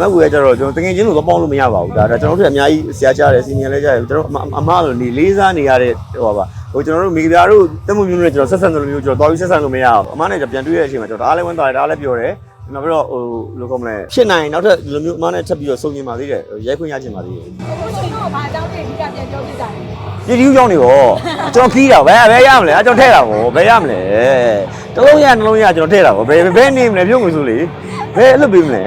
မက်ဝေကကျတော့ကျွန်တော်တကယ်ချင်းလို့တော့ပေါင်းလို့မရပါဘူးဒါဒါကျွန်တော်တို့အများကြီးဆရာကြားတယ်စီနီယံလဲကြားတယ်ကျွန်တော်အမလို့နေလေးစားနေရတဲ့ဟိုပါဟိုကျွန်တော်တို့မိဂပြားတို့တက်မှုမျိုးနဲ့ကျွန်တော်ဆက်ဆံတယ်လို့မျိုးကျွန်တော်တော်ပြီးဆက်ဆံလို့မရအောင်အမနဲ့ကျွန်တော်ပြန်တွေ့ရတဲ့အချိန်မှာကျွန်တော်ဒါအားလည်းဝင်သွားတယ်ဒါအားလည်းပြောတယ်နောက်ပြီးတော့ဟိုလိုကောမလဲဖြစ်နိုင်နောက်ထပ်ဒီလိုမျိုးအမနဲ့ထပ်ပြီးတော့စုံညင်ပါသေးတယ်ရိုက်ခွင့်ရချင်ပါသေးတယ်အခုချိန်တော့ဘာအကြောင်းတွေအဓိကပြန်ပြောပြကြတယ် ပြည်သူကြောင့်နေပေါ့ကျွန်တော်ခီးတာဘယ်ဘယ်ရမလဲအကျွန်တော်ထဲတာပေါ့ဘယ်ရမလဲတလုံးရနှလုံးရကျွန်တော်ထဲတာပေါ့ဘယ်ဘယ်နေမလဲပြုံးမှုဆိုလေဘယ်အဲ့လိုပေးမလဲ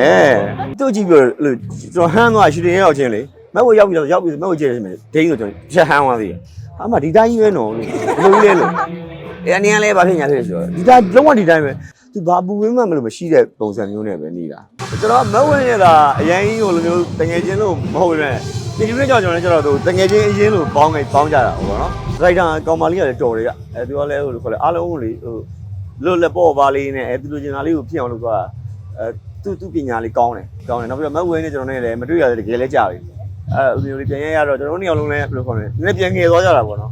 သူ့ကြည့်ပြီးတော့လို့ကျွန်တော်ဟန်းသွားရှူတင်ရောက်ချင်းလေမက်ဝရောက်ပြီးတော့ရောက်ပြီးမက်ဝကြည့်ရမယ်ဒိန်းဆိုကျွန်တော်ချက်ဟန်းသွားသေးတယ်ဟာမဒီတိုင်းကြီးပဲနော်လို့ဘယ်လိုလဲလို့အဲအနေနဲ့လည်းဘာဖြစ်ညာဖြစ်ဆိုတော့ဒီတိုင်းလုံးဝဒီတိုင်းပဲသူဘာပူဝင်းမှမလို့မရှိတဲ့ပုံစံမျိုးနဲ့ပဲနေတာကျွန်တော်မက်ဝင်းရတာအရင်ကြီးကိုလိုမျိုးတငယ်ချင်းလို့မဟုတ်ဘူးလေ ဒီလိုနဲ့ကြောင့်ကျွန်တော်လည်းကျွန်တော်တို့တငယ်ချင်းအရင်လို့ပေါင်းခဲ့ပေါင်းကြတာဟုတ်ပါတော့ရိုက်တာကောင်မလေးကလည်းတော်တယ်ကအဲသူကလည်းဟိုလိုခေါ်လဲအားလုံးလေဟိုလွတ်လက်ပေါ့ပါလေးနဲ့အဲသူလိုချင်တာလေးကိုဖြစ်အောင်လုပ်သွားအဲသူသူပညာလေးကောင်းတယ်ကောင်းတယ်နောက်ပြီးတော့မက်ဝင်းနဲ့ကျွန်တော်နဲ့လည်းမတွေ့ရတဲ့တကယ်လည်းကြာပြီအဲလိုမျိုးလေးပြန်ရရတော့ကျွန်တော်တို့နှစ်ယောက်လုံးလည်းဘယ်လိုခေါ်လဲနည်းနည်းပြန်ငယ်သွားကြတာပေါ့နော်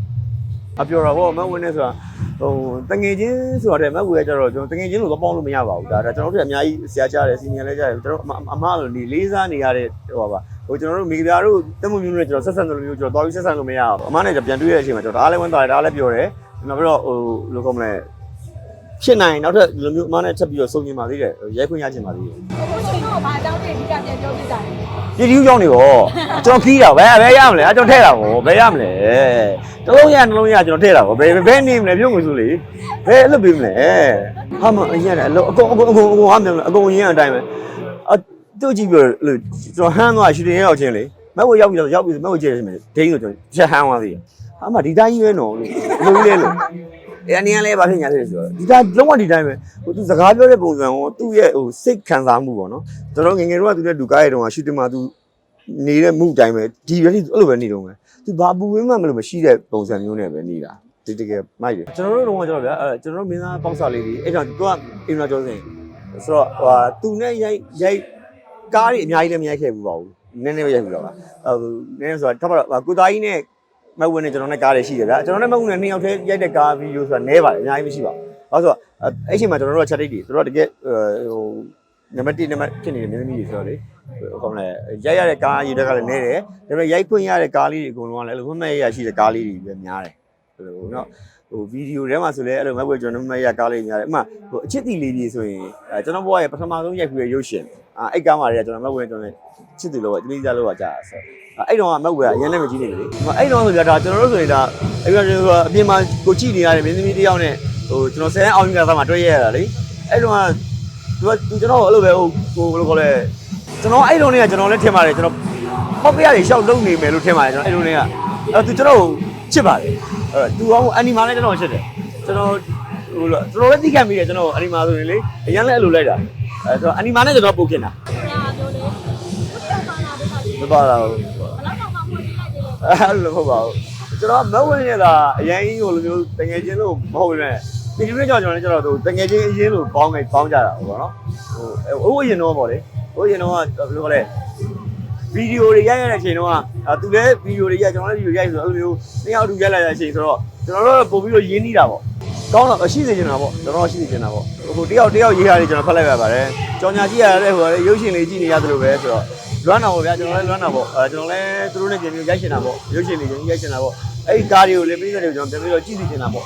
အပြောတာပေါ့မက်ဝင်းနဲ့ဆိုတာဟိုတငယ်ချင်းဆိုတာတဲ့မက်ဝင်းကကျတော့ကျွန်တော်တငယ်ချင်းလို့တော့ပေါင်းလို့မရပါဘူးဒါဒါကျွန်တော်တို့အများကြီးဆရာကြားတယ်စီနီယံလည်းကြားတယ်ကျွန်တော်အမလို့နေလေးစားနေရတဲ့ဟိုပါ ဟိုကျွန်တော်တို့မိဂပြားတို့တက်မှုမျိုးနဲ့ကျွန်တော်ဆက်ဆံတယ်လို့မျိုးကျွန်တော်တော်ပြီးဆက်ဆံလို့မရအောင်အမနဲ့ကျွန်တော်ပြန်တွေ့ရတဲ့အချိန်မှာကျွန်တော်ဒါအားလည်းဝင်သွားတယ်ဒါအားလည်းပြောတယ်နောက်ပြီးတော့ဟိုလိုကောမလဲဖြစ်နိုင်နောက်ထပ်ဒီလိုမျိုးအမနဲ့ထပ်ပြီးတော့စုံညင်ပါသေးတယ်ရိုက်ခွင့်ရချင်ပါသေးတယ်အခုချိန်တော့ဘာအကြောင်းတွေအဓိကပြန်ပြောပြကြတယ်ပြည်သူကြောင့်နေပေါ့ကျွန်တော်ခီးတာဘယ်ဘယ်ရမလဲအကျွန်တော်ထဲတာပေါ့ဘယ်ရမလဲတလုံးရနှလုံးရကျွန်တော်ထဲတာပေါ့ဘယ်ဘယ်နေမလဲပြုံးမှုဆိုလေဘယ်အဲ့လိုပေးမလဲဟာမအရင်ကအလုံးအကုန်အကုန်အကုန်အကုန်ဟာမလဲအကုန်ရင်းအတိုင်းပဲ အတူကြည့်ပြီးလို့ကျွန်တော်ဟန်းသွားရှူတင်ရောက်ချင်းလေမက်ဝရောက်ပြီးတော့ရောက်ပြီးမက်ဝကြည့်ရချင်းဒိန်းဆိုကျွန်တော်ချက်ဟန်းသွားသေးတယ်ဟာမဒီတိုင်းကြီးပဲနော်လို့လိုကြီးလဲလို့အဲအနေနဲ့လည်းဘာဖြစ်ညာလဲဆိုတော့ဒီတိုင်းလုံးဝဒီတိုင်းပဲဟိုသူစကားပြောတဲ့ပုံစံကိုသူ့ရဲ့ဟိုစိတ်ခံစားမှုပေါ့နော်ကျွန်တော်ငယ်ငယ်တော့ကသူနဲ့လူကားရတုန်းကရှူတင်မှာသူနေတဲ့မှုအတိုင်းပဲဒီရက်ထိအဲ့လိုပဲနေတော့မယ်သူဘာပူဝင်းမှမလို့မရှိတဲ့ပုံစံမျိုးနဲ့ပဲနေတာဒီတကယ်မိုက်တယ်ကျွန်တော်တို့တော့ကျွန်တော်ဗျာအဲကျွန်တော်တို့မင်းသားပေါက်စာလေးတွေအဲ့ကြောင့်သူကအင်နာကျော်စင်ဆိုတော့ဟိုသူနဲ့ရိုက်ရိုက် ကားတွေအများကြီးလည်းမရိုက်ခဲ့ဘူးပါဘူးနည်းနည်းပဲရိုက်ဘူးတော့ပါဟိုနည်းနည်းဆိုတာတော့ကိုသားကြီးနဲ့မက်ဝင်နဲ့ကျွန်တော်နဲ့ကားတွေရှိတယ်ဗျာကျွန်တော်နဲ့မက်ဝင်နဲ့နှစ်ယောက်တည်းရိုက်တဲ့ကားဗီဒီယိုဆိုတာနည်းပါတယ်အများကြီးမရှိပါဘူးအဲ့ဆိုတော့အဲ့ချိန်မှာကျွန်တော်တို့ကချက်တိတ်တွေသူတို့ကတကယ်ဟိုနံပါတ်1နံပါတ်ဖြစ်နေတဲ့မြင်းသမီးတွေဆိုတော့လေဟိုကောင်းလဲရိုက်ရတဲ့ကားရည်တက်ကလည်းနဲတယ်ဒါပေမဲ့ရိုက်ခွင့်ရတဲ့ကားလေးတွေအကုန်လုံးကလည်းအဲ့လိုမမဲ့ရရှိတဲ့ကားလေးတွေပဲများတယ် ဟိုလိုနော်ဟိုဗီဒီယိုထဲမှာဆိုလဲအဲ့လိုမက်ဝဲကျွန်တော်မမဲ့ရကားလေးများတယ်အမှဟိုအချစ်တီလေးကြီးဆိုရင်အဲကျွန်တော်ဘဝရဲ့ပထမဆုံးရိုက်ခွေရုပ်ရှင်အာအဲ့ကားမှာတွေကကျွန်တော်မက်ဝဲကျွန်တော်ချစ်တီလို့ကတမိသားလို့ကကြာဆိုအဲ့တော့ကမက်ဝဲကအရင်လည်းမကြည့်နေပြီလေအဲ့တော့ဆိုပြတာကျွန်တော်တို့ဆိုရင်ဒါအဲ့တော့အပြင်မှာကိုကြည့်နေရတဲ့မင်းသမီးတယောက်နဲ့ဟိုကျွန်တော်ဆယ်အောင်ကြီးကစားမှာတွေ့ရရတာလေအဲ့တော့ကသူကသူကျွန်တော်အဲ့လိုပဲဟိုဟိုဘယ်လိုခေါ်လဲကျွန်တော်အဲ့လိုနေကကျွန်တော်လည်းထင်ပါတယ်ကျွန်တော်ပောက်ပြရတယ်ရှောက်လုံနေမယ်လို့ထင်ပါတယ်ကျွန်တော်အဲ့လိုနေကအဲ့သူကျွန်တော်ကို ချစ်ပါတယ်အဲ့သူကအနီမာလည်းကျွန်တော်ချစ်တယ်ကျွန်တော်ဟိုကျွန်တော်လည်းသိခံမိတယ်ကျွန်တော်အနီမာဆိုရင်လေအရင်လည်းအဲ့လိုလိုက်တာအဲ့ဆိုအနီမာနဲ့ကျွန်တော်ပုတ်ခင်တာ။ညာပြောလေ။ဘုရားပါလာတဲ့ခါကျမပါတော့ဘူးဘလောက်တော့မှဖွင့်ပြလိုက်တယ်လေအဲ့လိုမဟုတ်ပါဘူးကျွန်တော်မဝင်ရတာအရင်ကြီးဟိုလိုမျိုးတငယ်ချင်းလို့မဟုတ်ဘူးလေဒီလိုနဲ့ကြောင့်ကျွန်တော်လည်းကျွန်တော်တို့တငယ်ချင်းအရင်လို့ပေါင်းခဲ့ပေါင်းကြတာဟုတ်ပါတော့ဟိုဟိုအရင်တော့ပေါ့လေဟိုအရင်တော့ဘယ်လိုခေါ်လဲ ဗီဒီယိုတွေရိုက်ရတဲ့အချိန်တော့အာသူလည်းဗီဒီယိုတွေရိုက်ကျွန်တော်လည်းဗီဒီယိုရိုက်ဆိုတော့အဲ့လိုမျိုးနှစ်ယောက်အတူရိုက်လိုက်တဲ့အချိန်ဆိုတော့ကျွန်တော်တို့ပို့ပြီးတော့ရင်းနှီးတာပေါ့ကောင်းတော့ရှိစေချင်တာပေါ့ကျွန်တော်ရှိစေချင်တာပေါ့ဟိုတယောက်တယောက်ရေးရတယ်ကျွန်တော်ဖတ်လိုက်ရပါတယ်ကြောင်ညာကြည့်ရတဲ့ဟိုရုပ်ရှင်လေးကြည့်နေရတယ်လို့ပဲဆိုတော့လွမ်းတာပေါ့ဗျာကျွန်တော်လည်းလွမ်းတာပေါ့အဲကျွန်တော်လည်းသူတို့နဲ့ကြည့်ပြီးရိုက်ရှင်တာပေါ့ရုပ်ရှင်လေးကြည့်ရိုက်ရှင်တာပေါ့အဲ့ဒီကားတွေကိုလည်းပြီးတဲ့တွေကိုကျွန်တော်ပြန်ပြီးတော့ကြည့်စီချင်တာပေါ့